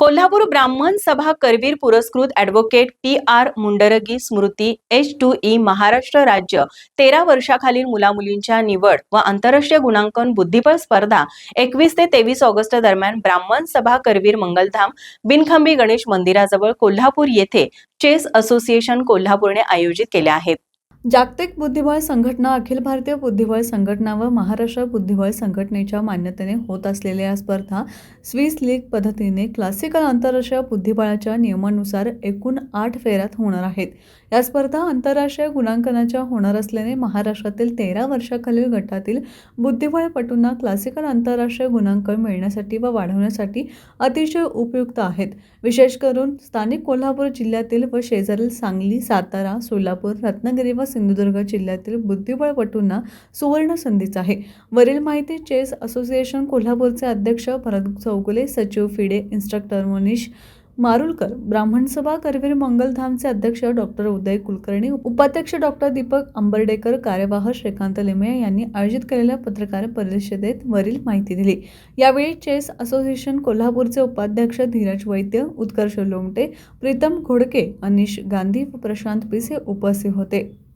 कोल्हापूर ब्राह्मण सभा करवीर पुरस्कृत ॲडव्होकेट पी आर मुंडरगी स्मृती एच टू ई महाराष्ट्र राज्य तेरा वर्षाखालील मुलामुलींच्या निवड व आंतरराष्ट्रीय गुणांकन बुद्धिबळ स्पर्धा एकवीस ते तेवीस ऑगस्ट दरम्यान ब्राह्मण सभा करवीर मंगलधाम बिनखंबी गणेश मंदिराजवळ कोल्हापूर येथे चेस असोसिएशन कोल्हापूरने आयोजित केल्या आहेत. जागतिक बुद्धिबळ संघटना अखिल भारतीय बुद्धिबळ संघटना व महाराष्ट्र बुद्धिबळ संघटनेच्या मान्यतेने होत असलेल्या या स्पर्धा स्विस लीग पद्धतीने क्लासिकल आंतरराष्ट्रीय बुद्धिबळाच्या नियमानुसार एकूण आठ फेऱ्यात होणार आहेत. या स्पर्धा आंतरराष्ट्रीय गुणांकनाच्या होणार असल्याने महाराष्ट्रातील तेरा वर्षाखालील गटातील बुद्धिबळपटूंना क्लासिकल आंतरराष्ट्रीय गुणांकन मिळण्यासाठी व वाढवण्यासाठी अतिशय उपयुक्त आहेत. विशेष करून स्थानिक कोल्हापूर जिल्ह्यातील व शेजारील सांगली सातारा सोलापूर रत्नागिरी व सिंधुदुर्ग जिल्ह्यातील बुद्धिबळपटूंना सुवर्ण संधीचा आहे. वरील माहिती चेस असोसिएशन कोल्हापूरचे अध्यक्ष भरत चौगुले सचिव फिडे इन्स्ट्रक्टर मनीष मारुलकर ब्राह्मण सभा करवीर मंगलधामचे अध्यक्ष डॉक्टर उदय कुलकर्णी उपाध्यक्ष डॉक्टर दीपक आंबर्डेकर कार्यवाह श्रीकांत लिमये यांनी आयोजित केलेल्या पत्रकार परिषदेत वरील माहिती दिली. यावेळी चेस असोसिएशन कोल्हापूरचे उपाध्यक्ष धीरज वैद्य उत्कर्ष लोमटे प्रीतम घोडके अनिश गांधी व प्रशांत पिसे उपस्थित होते.